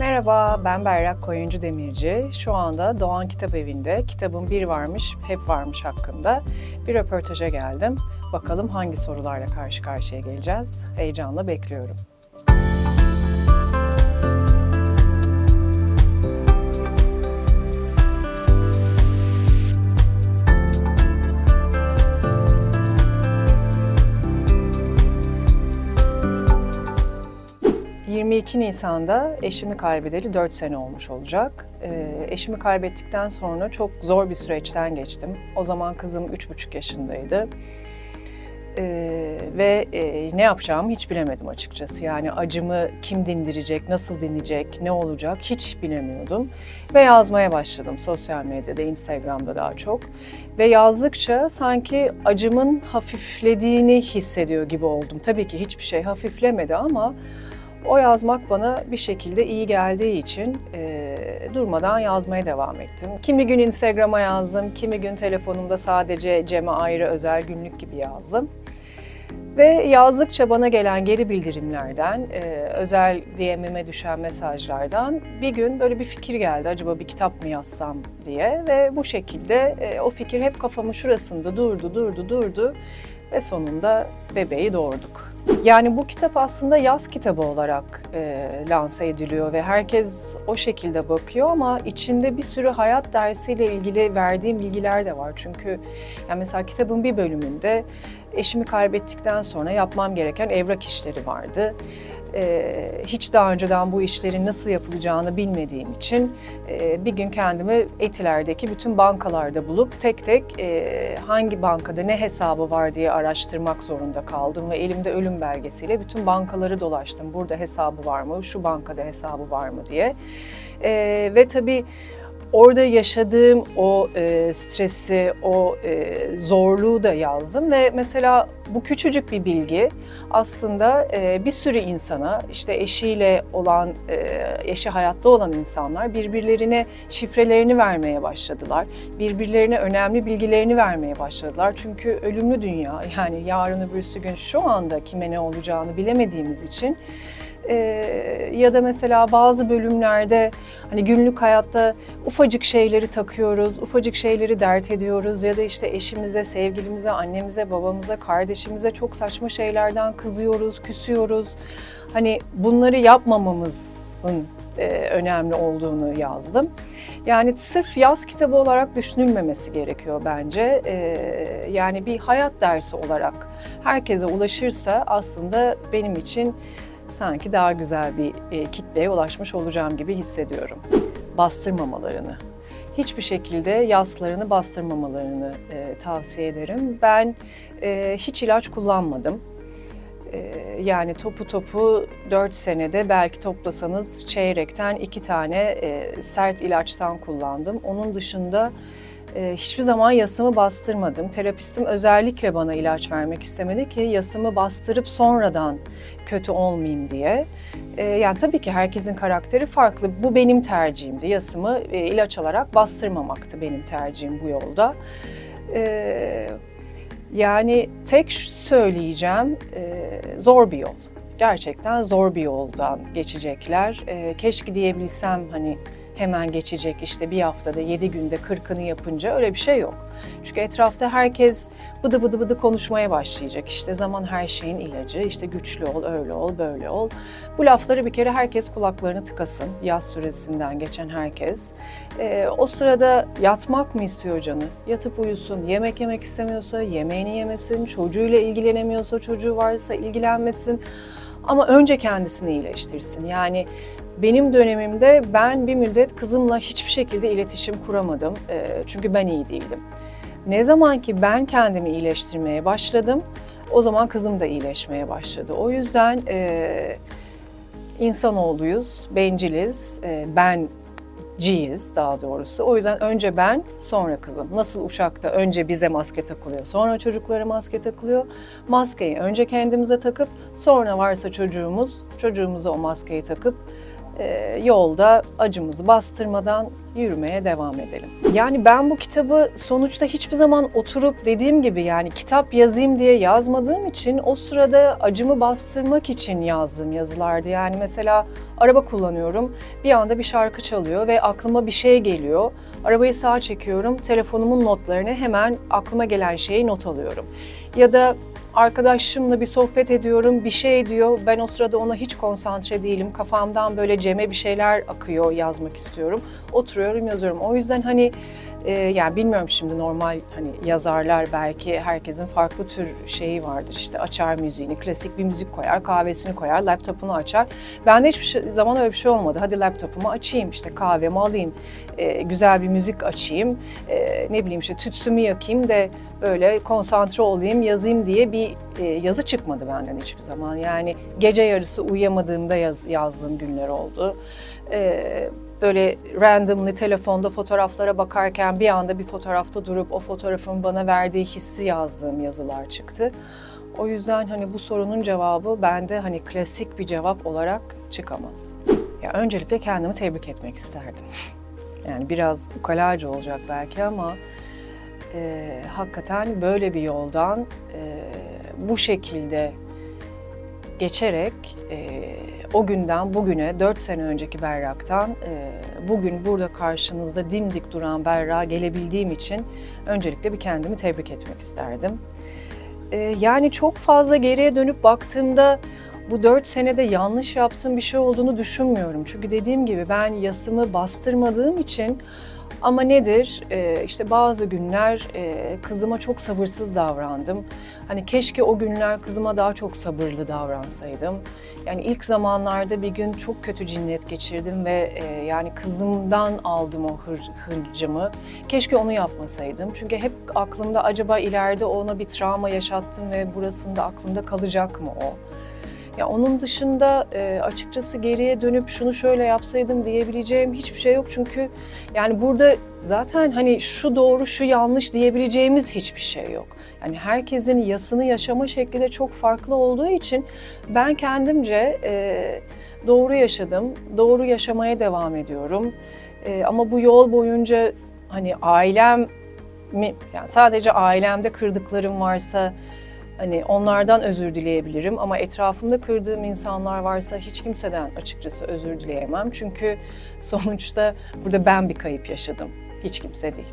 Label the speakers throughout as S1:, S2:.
S1: Merhaba, ben Berrak Koyuncu Demirci. Şu anda Doğan Kitap Evi'nde kitabın Bir Varmış, Hep Varmış hakkında bir röportaja geldim. Bakalım hangi sorularla karşı karşıya geleceğiz? Heyecanla bekliyorum. ...22 Nisan'da eşimi kaybedeli 4 sene olmuş olacak. Ee, eşimi kaybettikten sonra çok zor bir süreçten geçtim. O zaman kızım 3,5 yaşındaydı. Ee, ve e, ne yapacağımı hiç bilemedim açıkçası. Yani acımı kim dindirecek, nasıl dinleyecek, ne olacak hiç bilemiyordum. Ve yazmaya başladım sosyal medyada, Instagram'da daha çok. Ve yazdıkça sanki acımın hafiflediğini hissediyor gibi oldum. Tabii ki hiçbir şey hafiflemedi ama o yazmak bana bir şekilde iyi geldiği için e, durmadan yazmaya devam ettim. Kimi gün Instagram'a yazdım, kimi gün telefonumda sadece Cem'e ayrı özel günlük gibi yazdım. Ve yazdıkça bana gelen geri bildirimlerden, e, özel DM'ime düşen mesajlardan bir gün böyle bir fikir geldi. Acaba bir kitap mı yazsam diye ve bu şekilde e, o fikir hep kafamın şurasında durdu, durdu, durdu ve sonunda bebeği doğurduk. Yani bu kitap aslında yaz kitabı olarak e, lanse ediliyor ve herkes o şekilde bakıyor ama içinde bir sürü hayat dersiyle ilgili verdiğim bilgiler de var. Çünkü yani mesela kitabın bir bölümünde eşimi kaybettikten sonra yapmam gereken evrak işleri vardı. Ee, hiç daha önceden bu işlerin nasıl yapılacağını bilmediğim için e, bir gün kendimi Etiler'deki bütün bankalarda bulup tek tek e, hangi bankada ne hesabı var diye araştırmak zorunda kaldım ve elimde ölüm belgesiyle bütün bankaları dolaştım. Burada hesabı var mı, şu bankada hesabı var mı diye. E, ve tabii orada yaşadığım o e, stresi, o e, zorluğu da yazdım ve mesela bu küçücük bir bilgi aslında e, bir sürü insana, işte eşiyle olan, e, eşi hayatta olan insanlar birbirlerine şifrelerini vermeye başladılar. Birbirlerine önemli bilgilerini vermeye başladılar. Çünkü ölümlü dünya, yani yarın öbürsü gün şu anda kime ne olacağını bilemediğimiz için ee, ya da mesela bazı bölümlerde hani günlük hayatta ufacık şeyleri takıyoruz, ufacık şeyleri dert ediyoruz ya da işte eşimize, sevgilimize, annemize, babamıza, kardeşimize çok saçma şeylerden kızıyoruz, küsüyoruz. Hani bunları yapmamamızın e, önemli olduğunu yazdım. Yani sırf yaz kitabı olarak düşünülmemesi gerekiyor bence. Ee, yani bir hayat dersi olarak herkese ulaşırsa aslında benim için sanki daha güzel bir e, kitleye ulaşmış olacağım gibi hissediyorum. Bastırmamalarını, hiçbir şekilde yaslarını bastırmamalarını e, tavsiye ederim. Ben e, hiç ilaç kullanmadım. E, yani topu topu 4 senede belki toplasanız çeyrekten iki tane e, sert ilaçtan kullandım. Onun dışında e, hiçbir zaman yasımı bastırmadım. Terapistim özellikle bana ilaç vermek istemedi ki yasımı bastırıp sonradan kötü olmayayım diye. E, yani tabii ki herkesin karakteri farklı. Bu benim tercihimdi. Yasımı e, ilaç alarak bastırmamaktı benim tercihim bu yolda. E, yani tek söyleyeceğim e, zor bir yol. Gerçekten zor bir yoldan geçecekler. Keşke diyebilsem hani hemen geçecek işte bir haftada yedi günde kırkını yapınca öyle bir şey yok. Çünkü etrafta herkes bıdı bıdı bıdı konuşmaya başlayacak. İşte zaman her şeyin ilacı, işte güçlü ol, öyle ol, böyle ol. Bu lafları bir kere herkes kulaklarını tıkasın. Yaz süresinden geçen herkes. Ee, o sırada yatmak mı istiyor canı? Yatıp uyusun. Yemek yemek istemiyorsa yemeğini yemesin. Çocuğuyla ilgilenemiyorsa çocuğu varsa ilgilenmesin. Ama önce kendisini iyileştirsin. Yani benim dönemimde ben bir müddet kızımla hiçbir şekilde iletişim kuramadım. E, çünkü ben iyi değildim. Ne zaman ki ben kendimi iyileştirmeye başladım, o zaman kızım da iyileşmeye başladı. O yüzden e, insanoğluyuz, benciliz, e, benciyiz daha doğrusu. O yüzden önce ben, sonra kızım. Nasıl uçakta önce bize maske takılıyor, sonra çocuklara maske takılıyor. Maskeyi önce kendimize takıp, sonra varsa çocuğumuz, çocuğumuza o maskeyi takıp yolda acımızı bastırmadan yürümeye devam edelim. Yani ben bu kitabı sonuçta hiçbir zaman oturup dediğim gibi yani kitap yazayım diye yazmadığım için o sırada acımı bastırmak için yazdığım yazılardı. Yani mesela araba kullanıyorum, bir anda bir şarkı çalıyor ve aklıma bir şey geliyor. Arabayı sağa çekiyorum, telefonumun notlarını hemen aklıma gelen şeyi not alıyorum. Ya da arkadaşımla bir sohbet ediyorum, bir şey diyor. Ben o sırada ona hiç konsantre değilim. Kafamdan böyle Cem'e bir şeyler akıyor, yazmak istiyorum. Oturuyorum, yazıyorum. O yüzden hani e, yani bilmiyorum şimdi normal hani yazarlar belki herkesin farklı tür şeyi vardır. İşte açar müziğini, klasik bir müzik koyar, kahvesini koyar, laptopunu açar. Bende hiçbir şey, zaman öyle bir şey olmadı. Hadi laptopumu açayım, işte kahvemi alayım, e, güzel bir müzik açayım, e, ne bileyim işte tütsümü yakayım da böyle konsantre olayım, yazayım diye bir e, yazı çıkmadı benden hiçbir zaman. Yani gece yarısı uyuyamadığımda yaz, yazdığım günler oldu. E, böyle randomly telefonda fotoğraflara bakarken bir anda bir fotoğrafta durup o fotoğrafın bana verdiği hissi yazdığım yazılar çıktı. O yüzden hani bu sorunun cevabı bende hani klasik bir cevap olarak çıkamaz. Ya öncelikle kendimi tebrik etmek isterdim. Yani biraz ukalaca olacak belki ama e, hakikaten böyle bir yoldan e, bu şekilde geçerek e, o günden bugüne 4 sene önceki Berrak'tan e, bugün burada karşınızda dimdik duran Berrak'a gelebildiğim için öncelikle bir kendimi tebrik etmek isterdim. E, yani çok fazla geriye dönüp baktığımda bu 4 senede yanlış yaptığım bir şey olduğunu düşünmüyorum. Çünkü dediğim gibi ben yasımı bastırmadığım için ama nedir? Ee, işte bazı günler e, kızıma çok sabırsız davrandım. Hani keşke o günler kızıma daha çok sabırlı davransaydım. Yani ilk zamanlarda bir gün çok kötü cinnet geçirdim ve e, yani kızımdan aldım o hır, hırcımı. Keşke onu yapmasaydım. Çünkü hep aklımda acaba ileride ona bir travma yaşattım ve burasında aklımda kalacak mı o? Ya onun dışında e, açıkçası geriye dönüp şunu şöyle yapsaydım diyebileceğim hiçbir şey yok çünkü yani burada zaten hani şu doğru şu yanlış diyebileceğimiz hiçbir şey yok. Yani herkesin yasını yaşama şekli de çok farklı olduğu için ben kendimce e, doğru yaşadım, doğru yaşamaya devam ediyorum. E, ama bu yol boyunca hani ailem mi, yani sadece ailemde kırdıklarım varsa Hani onlardan özür dileyebilirim ama etrafımda kırdığım insanlar varsa hiç kimseden açıkçası özür dileyemem. Çünkü sonuçta burada ben bir kayıp yaşadım. Hiç kimse değil.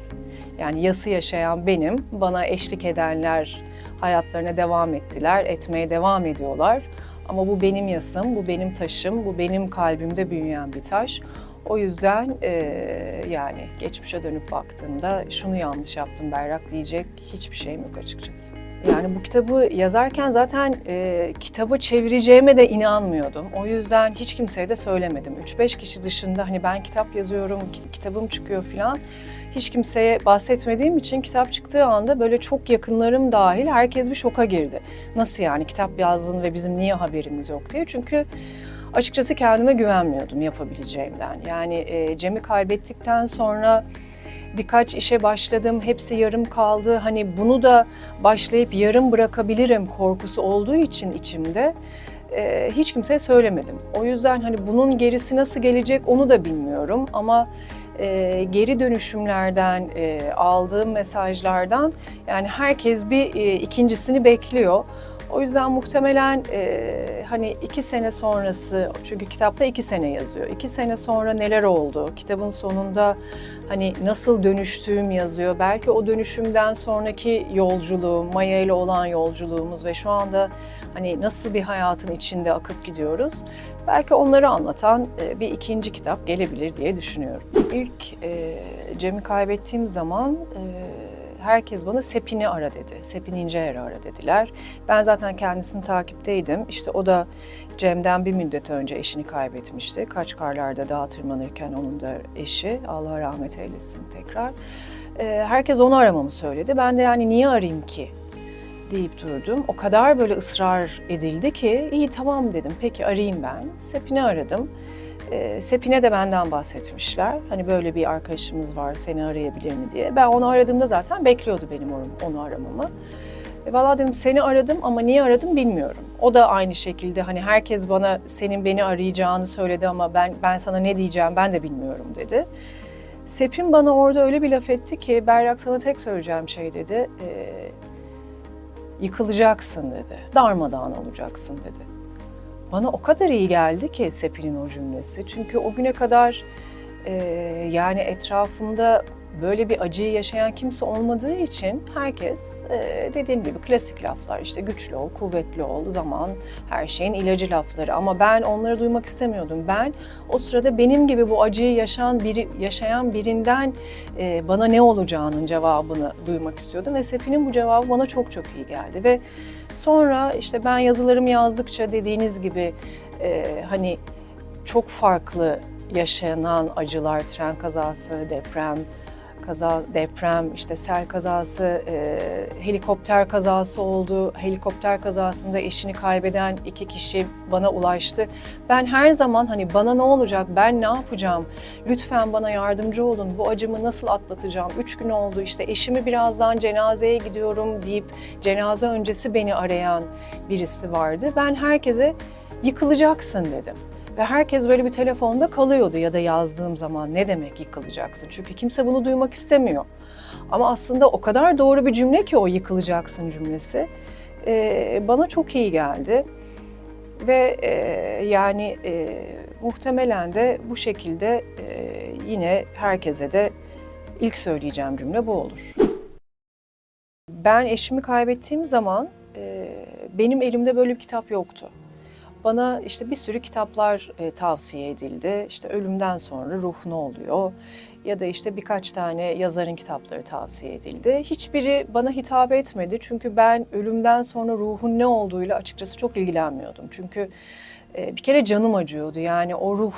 S1: Yani yası yaşayan benim, bana eşlik edenler hayatlarına devam ettiler, etmeye devam ediyorlar. Ama bu benim yasım, bu benim taşım, bu benim kalbimde büyüyen bir taş. O yüzden e, yani geçmişe dönüp baktığımda şunu yanlış yaptım Berrak diyecek hiçbir şeyim yok açıkçası. Yani bu kitabı yazarken zaten e, kitabı çevireceğime de inanmıyordum. O yüzden hiç kimseye de söylemedim. 3-5 kişi dışında hani ben kitap yazıyorum, kitabım çıkıyor falan hiç kimseye bahsetmediğim için kitap çıktığı anda böyle çok yakınlarım dahil herkes bir şoka girdi. Nasıl yani kitap yazdın ve bizim niye haberimiz yok diye. Çünkü açıkçası kendime güvenmiyordum yapabileceğimden. Yani e, Cem'i kaybettikten sonra birkaç işe başladım, hepsi yarım kaldı. Hani bunu da başlayıp yarım bırakabilirim korkusu olduğu için içimde e, hiç kimseye söylemedim. O yüzden hani bunun gerisi nasıl gelecek onu da bilmiyorum ama e, geri dönüşümlerden, e, aldığım mesajlardan yani herkes bir e, ikincisini bekliyor. O yüzden muhtemelen e, hani iki sene sonrası, çünkü kitapta iki sene yazıyor. İki sene sonra neler oldu? Kitabın sonunda hani nasıl dönüştüğüm yazıyor. Belki o dönüşümden sonraki yolculuğum, Maya ile olan yolculuğumuz ve şu anda hani nasıl bir hayatın içinde akıp gidiyoruz. Belki onları anlatan bir ikinci kitap gelebilir diye düşünüyorum. İlk e, Cem'i kaybettiğim zaman e, herkes bana Sepin'i ara dedi. Sepin İnceer'i ara dediler. Ben zaten kendisini takipteydim. İşte o da Cem'den bir müddet önce eşini kaybetmişti. Kaçkarlarda dağa tırmanırken onun da eşi. Allah rahmet eylesin tekrar. Ee, herkes onu aramamı söyledi. Ben de yani niye arayayım ki deyip durdum. O kadar böyle ısrar edildi ki iyi tamam dedim. Peki arayayım ben. Sepin'i aradım. E, Sepin'e de benden bahsetmişler. Hani böyle bir arkadaşımız var seni arayabilir mi diye. Ben onu aradığımda zaten bekliyordu benim onu, onu aramamı. E, Valla dedim seni aradım ama niye aradım bilmiyorum. O da aynı şekilde hani herkes bana senin beni arayacağını söyledi ama ben ben sana ne diyeceğim ben de bilmiyorum dedi. Sepin bana orada öyle bir laf etti ki Berrak sana tek söyleyeceğim şey dedi. "e, yıkılacaksın dedi. Darmadağın olacaksın dedi. Bana o kadar iyi geldi ki Sepin'in o cümlesi. Çünkü o güne kadar e, yani etrafımda böyle bir acıyı yaşayan kimse olmadığı için herkes e, dediğim gibi klasik laflar işte güçlü ol, kuvvetli ol, zaman her şeyin ilacı lafları ama ben onları duymak istemiyordum. Ben o sırada benim gibi bu acıyı yaşayan biri yaşayan birinden e, bana ne olacağının cevabını duymak istiyordum ve Sepi'nin bu cevabı bana çok çok iyi geldi ve sonra işte ben yazılarımı yazdıkça dediğiniz gibi e, hani çok farklı yaşanan acılar, tren kazası, deprem, kaza, deprem, işte sel kazası, e, helikopter kazası oldu. Helikopter kazasında eşini kaybeden iki kişi bana ulaştı. Ben her zaman hani bana ne olacak, ben ne yapacağım, lütfen bana yardımcı olun, bu acımı nasıl atlatacağım, üç gün oldu işte eşimi birazdan cenazeye gidiyorum deyip cenaze öncesi beni arayan birisi vardı. Ben herkese yıkılacaksın dedim. Ve herkes böyle bir telefonda kalıyordu ya da yazdığım zaman ne demek yıkılacaksın? Çünkü kimse bunu duymak istemiyor. Ama aslında o kadar doğru bir cümle ki o yıkılacaksın cümlesi. Ee, bana çok iyi geldi. Ve e, yani e, muhtemelen de bu şekilde e, yine herkese de ilk söyleyeceğim cümle bu olur. Ben eşimi kaybettiğim zaman e, benim elimde böyle bir kitap yoktu bana işte bir sürü kitaplar e, tavsiye edildi. İşte ölümden sonra ruh ne oluyor? Ya da işte birkaç tane yazarın kitapları tavsiye edildi. Hiçbiri bana hitap etmedi. Çünkü ben ölümden sonra ruhun ne olduğuyla açıkçası çok ilgilenmiyordum. Çünkü e, bir kere canım acıyordu. Yani o ruh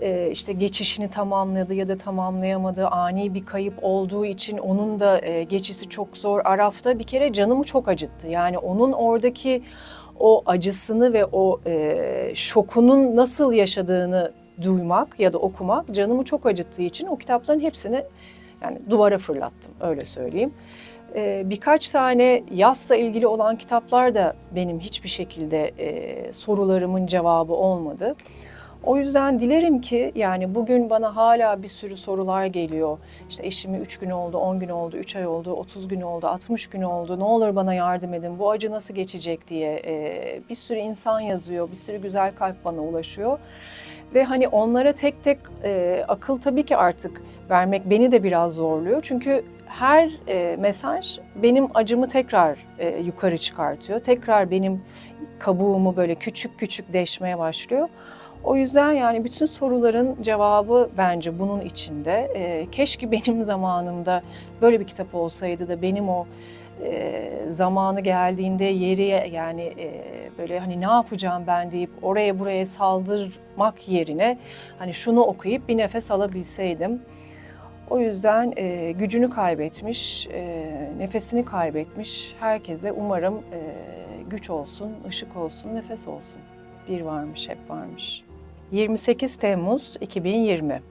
S1: e, işte geçişini tamamladı ya da tamamlayamadı. Ani bir kayıp olduğu için onun da e, geçişi çok zor. Araf'ta bir kere canımı çok acıttı. Yani onun oradaki o acısını ve o e, şokunun nasıl yaşadığını duymak ya da okumak canımı çok acıttığı için o kitapların hepsini yani duvara fırlattım öyle söyleyeyim. E, birkaç tane yasla ilgili olan kitaplar da benim hiçbir şekilde e, sorularımın cevabı olmadı. O yüzden dilerim ki yani bugün bana hala bir sürü sorular geliyor. İşte eşimi 3 gün oldu, 10 gün oldu, 3 ay oldu, 30 gün oldu, 60 gün oldu. Ne olur bana yardım edin, bu acı nasıl geçecek diye ee, bir sürü insan yazıyor, bir sürü güzel kalp bana ulaşıyor. Ve hani onlara tek tek e, akıl tabii ki artık vermek beni de biraz zorluyor. Çünkü her e, mesaj benim acımı tekrar e, yukarı çıkartıyor. Tekrar benim kabuğumu böyle küçük küçük deşmeye başlıyor. O yüzden yani bütün soruların cevabı bence bunun içinde. E, keşke benim zamanımda böyle bir kitap olsaydı da benim o e, zamanı geldiğinde yeri yani e, böyle hani ne yapacağım ben deyip oraya buraya saldırmak yerine hani şunu okuyup bir nefes alabilseydim. O yüzden e, gücünü kaybetmiş, e, nefesini kaybetmiş herkese umarım e, güç olsun, ışık olsun, nefes olsun. Bir varmış, hep varmış. 28 Temmuz 2020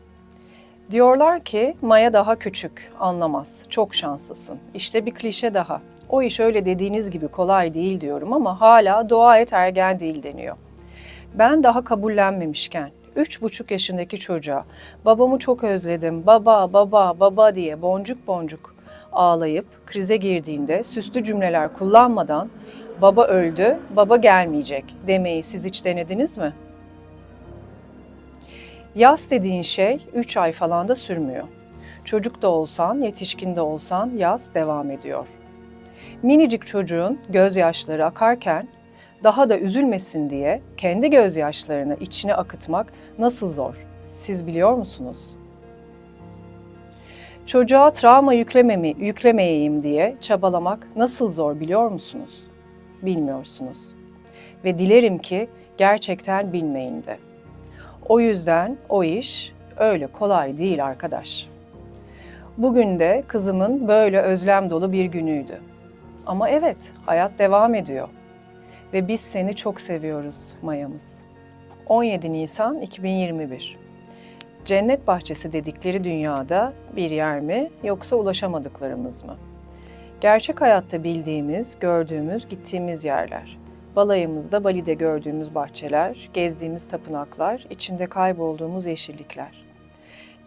S1: Diyorlar ki Maya daha küçük, anlamaz. Çok şanslısın. İşte bir klişe daha. O iş öyle dediğiniz gibi kolay değil diyorum ama hala dua et ergen değil deniyor. Ben daha kabullenmemişken, üç buçuk yaşındaki çocuğa babamı çok özledim, baba, baba, baba diye boncuk boncuk ağlayıp krize girdiğinde süslü cümleler kullanmadan baba öldü, baba gelmeyecek demeyi siz hiç denediniz mi?'' Yaz dediğin şey 3 ay falan da sürmüyor. Çocuk da olsan, yetişkin de olsan yaz devam ediyor. Minicik çocuğun gözyaşları akarken daha da üzülmesin diye kendi gözyaşlarını içine akıtmak nasıl zor? Siz biliyor musunuz? Çocuğa travma yüklememi, yüklemeyeyim diye çabalamak nasıl zor biliyor musunuz? Bilmiyorsunuz. Ve dilerim ki gerçekten bilmeyin de. O yüzden o iş öyle kolay değil arkadaş. Bugün de kızımın böyle özlem dolu bir günüydü. Ama evet, hayat devam ediyor. Ve biz seni çok seviyoruz Maya'mız. 17 Nisan 2021 Cennet bahçesi dedikleri dünyada bir yer mi yoksa ulaşamadıklarımız mı? Gerçek hayatta bildiğimiz, gördüğümüz, gittiğimiz yerler. Balayımızda Bali'de gördüğümüz bahçeler, gezdiğimiz tapınaklar, içinde kaybolduğumuz yeşillikler.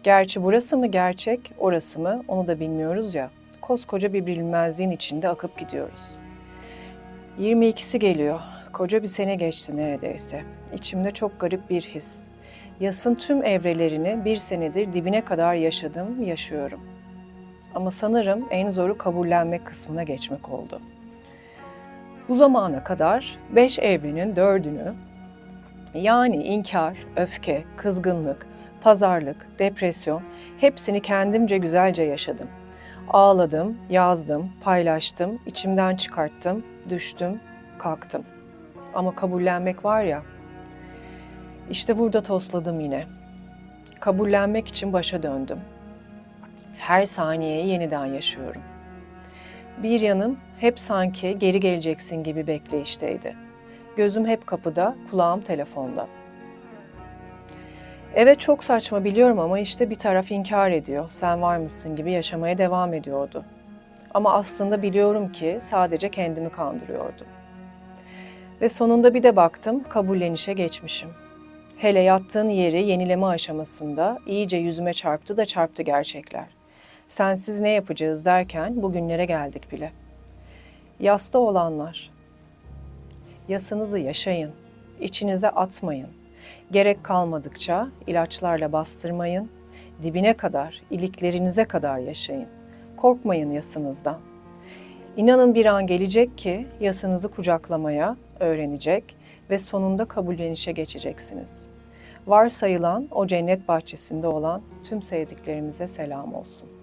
S1: Gerçi burası mı gerçek, orası mı onu da bilmiyoruz ya. Koskoca bir bilinmezliğin içinde akıp gidiyoruz. 22'si geliyor. Koca bir sene geçti neredeyse. İçimde çok garip bir his. Yasın tüm evrelerini bir senedir dibine kadar yaşadım, yaşıyorum. Ama sanırım en zoru kabullenmek kısmına geçmek oldu. Bu zamana kadar beş evrenin dördünü yani inkar, öfke, kızgınlık, pazarlık, depresyon hepsini kendimce güzelce yaşadım. Ağladım, yazdım, paylaştım, içimden çıkarttım, düştüm, kalktım. Ama kabullenmek var ya, işte burada tosladım yine. Kabullenmek için başa döndüm. Her saniyeyi yeniden yaşıyorum. Bir yanım hep sanki geri geleceksin gibi bekleyişteydi. Gözüm hep kapıda, kulağım telefonda. Evet çok saçma biliyorum ama işte bir taraf inkar ediyor. Sen var mısın gibi yaşamaya devam ediyordu. Ama aslında biliyorum ki sadece kendimi kandırıyordum. Ve sonunda bir de baktım kabullenişe geçmişim. Hele yattığın yeri yenileme aşamasında iyice yüzüme çarptı da çarptı gerçekler. Sensiz ne yapacağız derken bugünlere geldik bile. Yasta olanlar, yasınızı yaşayın, içinize atmayın. Gerek kalmadıkça ilaçlarla bastırmayın, dibine kadar, iliklerinize kadar yaşayın. Korkmayın yasınızdan. İnanın bir an gelecek ki yasınızı kucaklamaya öğrenecek ve sonunda kabullenişe geçeceksiniz. Varsayılan o cennet bahçesinde olan tüm sevdiklerimize selam olsun.